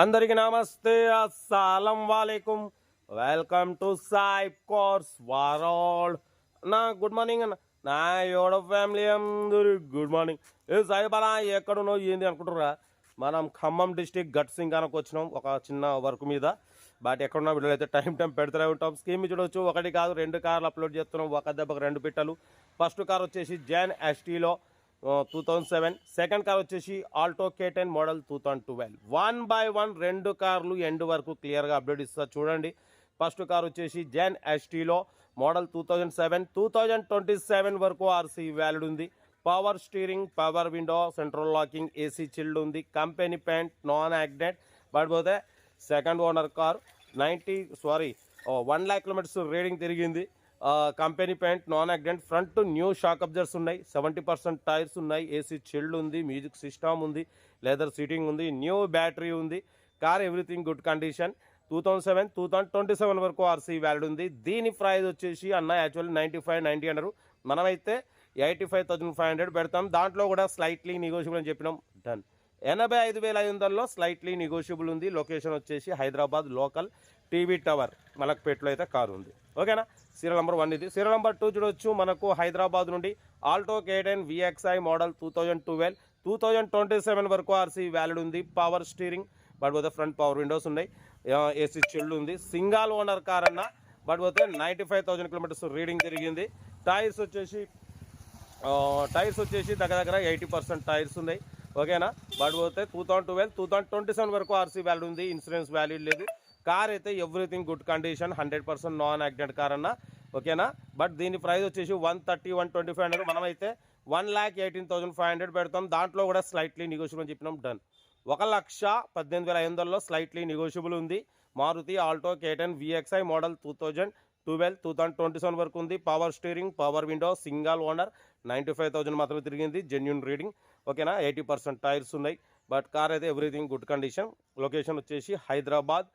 అందరికి నమస్తే. అస్సలం వాలేకుమ్ welcome to Saib course world. నా గుడ్ మార్నింగ్ అన్న. నా యోడ ఫ్యామిలీ అందరు గుడ్ మార్నింగ్. ఏ సాయిబాలా అలా ఎక్కడున్నావు? ఏంది అనుకుంటున్నారా? మనం ఖమ్మం డిస్టిక్ గట్ సింగానికి వచ్చినాం ఒక చిన్న వర్క్ మీద. బట్ ఎక్కడున్నా వీడియోలు అయితే టైం టైం పెడుతూనే ఉంటాం. స్కీమ్ చూడవచ్చు ఒకటి కాదు రెండు కార్లు అప్లోడ్ చేస్తున్నాం. ఒక దెబ్బకు రెండు పిట్టలు. ఫస్ట్ కార్ వచ్చేసి Zen Estilo. Two thousand seven second car వచ్చేసి Alto K ten model two thousand twelve one by one రెండు కార్లు ఎండ్ వరకు క్లియర్గా అప్డేట్ ఇస్తా చూడండి. ఫస్ట్ కార్ వచ్చేసి Zen Estilo model two thousand seven two thousand twenty seven వరకు RC valid ఉంది. Power steering power window central locking AC chilled ఉంది. కంపెనీ పెయింట్ నాన్ యాక్సిడెంట్ పడిపోతే పోతే second owner car ninety sorry one lakh kilometres reading తిరిగింది. Company paint non accident front new shock absorbers ఉన్నాయి. Seventy percent tyres ఉన్నాయి. AC chilled ఉంది music system ఉంది leather seating ఉంది new battery ఉంది car everything good condition. Two thousand seven two thousand twenty seven వరకు RC valid ఉంది. దీని price వచ్చేసి అన్న యాక్చువల్లీ నైంటీ ఫైవ్ నైంటీ అన్నారు మనమైతే eighty five thousand five hundred పెడతాం. దాంట్లో కూడా స్లైట్లీ నెగోషియబుల్ అని చెప్పినాం. డన్ ఎనభై ఐదు వేల ఐదు వందల్లో స్లైట్లీ నెగోషియబుల్ ఉంది. లొకేషన్ వచ్చేసి హైదరాబాద్ లోకల్ టీవీ టవర్. మలక్పేటలో అయితే కారు ఉంది. ఓకేనా? సీరియల్ నెంబర్ వన్ ఇది. సీరియల్ నెంబర్ టూ చూడొచ్చు. మనకు హైదరాబాద్ నుండి Alto K ten VXI model two thousand twelve. Two thousand twenty seven వరకు ఆర్సీ వ్యాలిడ్ ఉంది. పవర్ స్టీరింగ్ బట్ పోతే ఫ్రంట్ పవర్ విండోస్ ఉన్నాయి. ఏసీ చెల్లు ఉంది. సింగల్ ఓనర్ కార్ అన్న బట్ పోతే ninety five thousand kilometres reading తిరిగింది టైర్స్ వచ్చేసి టైర్స్ వచ్చేసి దగ్గర దగ్గర ఎయిటీ పర్సెంట్ టైర్స్ ఉన్నాయి. ఓకేనా? బట్ పోతే two thousand twelve two thousand twenty seven వరకు ఆర్సీ వాల్యూ ఉంది. ఇన్సూరెన్స్ వాల్యూ లేదు. కార్ అయితే everything good condition hundred percent non accident car అన్న ఓకేనా? బట్ దీని ప్రైస్ వచ్చేసి one thirty one twenty five hundred. మనమైతే one lakh eighteen thousand five hundred పెడతాం. దాంట్లో కూడా స్లైట్లీ నెగోషియబుల్ అని చెప్పినాం డన్. ఒక లక్ష పద్దెనిమిది వేల ఐదు వందలలో స్లైట్లీ నెగోషియబుల్ ఉంది. Maruti Alto K ten VXI model two thousand twelve two thousand twenty seven వరకు ఉంది. Power steering power window single owner ninety five thousand మాత్రమే తిరిగింది. జెన్యున్ రీడింగ్ ఓకేనా? ఎయిటీ పర్సెంట్ టైర్స్ ఉన్నాయి. బట్ కార్ అయితే everything good condition. Location వచ్చేసి Hyderabad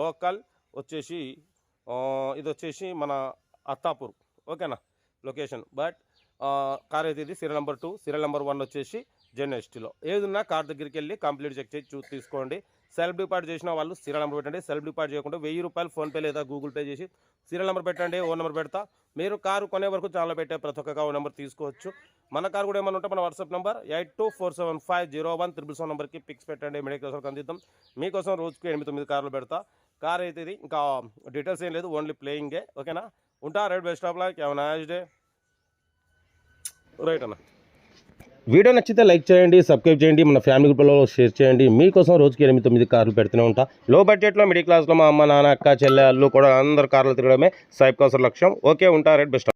local వచ్చేసి ఇది వచ్చేసి మన అత్తాపూర్. ఓకేనా? లొకేషన్. బట్ కార్ అయితే ఇది serial number two. Serial number one వచ్చేసి జెన్ ఎస్టీలో ఏదున్నా కార్ దగ్గరికి వెళ్ళి కంప్లీట్ చెక్ చేసి చూసి తీసుకోండి. సెల్ఫ్ డిపాజిట్ చేసిన వాళ్ళు సీరియల్ నెంబర్ పెట్టండి. సెల్ఫ్ డిపాజిట్ చేయకుండా వెయ్యి రూపాయలు ఫోన్పే లేదా గూగుల్ పే చేసి సీరియల్ నెంబర్ పెట్టండి ఓ నెంబర్ పెడతా. మీరు కారు కొనే వరకు ఛానల్ పెట్టే ప్రతి ఒక్క ఓ నెంబర్ తీసుకోవచ్చు. మన కారు కూడా ఏమైనా ఉంటే మన WhatsApp number eight two four seven five zero one triple seven నెంబర్కి పిక్స్ పెట్టండి. మెడికల్ అందిద్దాం. మీకోసం రోజుకి ఎనిమిది తొమ్మిది కార్లు పెడతా. కార్ అయితే ఇది ఇంకా డీటెయిల్స్ ఏం లేదు ఓన్లీ ప్లేయింగే. ఓకేనా? ఉంటా రైట్ బెస్ట్ ఆఫ్ లైక్. ఏమైనా డే రైట్ అన్న. వీడియో నచ్చితే లైక్ చేయండి సబ్స్క్రైబ్ చేయండి మన ఫ్యామిలీ గ్రూప్లో షేర్ చేయండి. మీకోసం రోజుకి ఎనిమిది తొమ్మిది కార్లు పెడుతూనే ఉంటా. లో బడ్జెట్లో మిడిల్ క్లాస్లో మా అమ్మ నాన్న అక్క చెల్లె అల్లు కూడా అందరు కార్లు తిరగడమే. సైబ్ కాసర్ లక్ష్యం. ఓకే ఉంటా రెడ్ బెస్ట్.